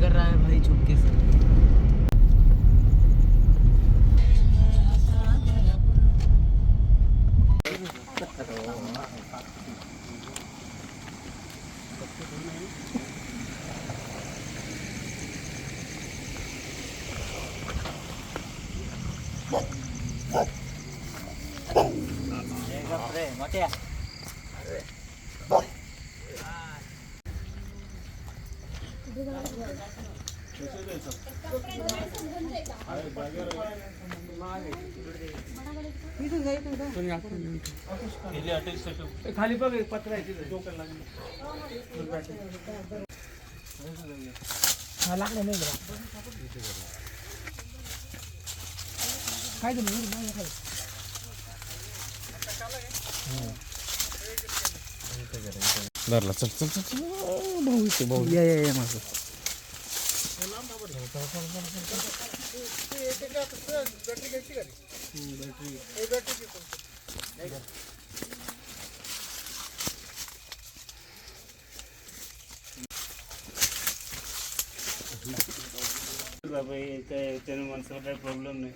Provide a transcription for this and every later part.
कर रहा है भाई चुपके से। खाली बघ एक पत्र आहे तिथे डोक्याला हा लागला नाही काय झालं नाही, नाही खाली. धरला. चल चल चल चल. या या या माझं त्याने माणसाला काही प्रॉब्लेम नाही.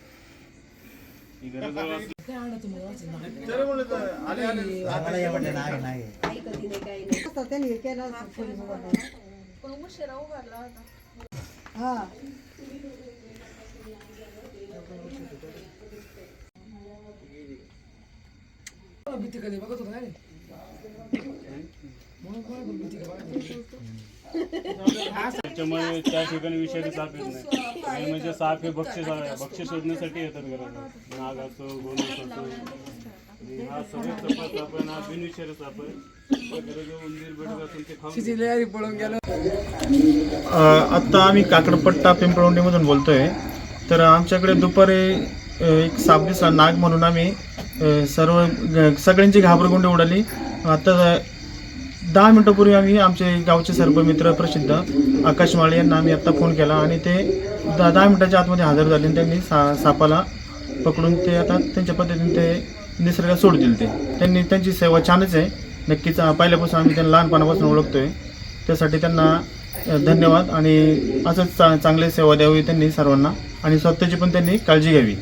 ही गरज असली त्यांनी हे केलं असं वाल्यांना. हा भीती कधी बघत होता रे म्हणून कोणाला पण भीती का त्याच्यामुळे त्या ठिकाणी विषारी साप येत नाही आणि म्हणजे साप हे भक्ष्य भक्ष्य शोधण्यासाठी नाग असो गोनस असो आत्ता आम्ही काकडपट्टा पिंपळवंडीमधून बोलतोय. तर आमच्याकडे दुपारी एक साप दिसला नाग म्हणून आम्ही सर्व सगळ्यांची घाबरगुंडी उडाली. आता दहा मिनटापूर्वी आम्ही आमचे गावचे सर्व मित्र प्रसिद्ध आकाश माळे यांना आम्ही आत्ता फोन केला आणि ते दहा दहा मिनटाच्या आतमध्ये हजर झाले आणि त्यांनी सा सापाला पकडून ते आता त्यांच्या पद्धतीने ते निसर्गात सोडतील ते. त्यांनी त्यांची सेवा छानच आहे. नक्कीच पहिल्यापासून आम्ही त्यांना लहानपणापासून ओळखतोय. त्यासाठी त्यांना धन्यवाद आणि असंच चा चांगली सेवा द्यावी त्यांनी सर्वांना. आणि स्वतःची पण त्यांनी काळजी घ्यावी.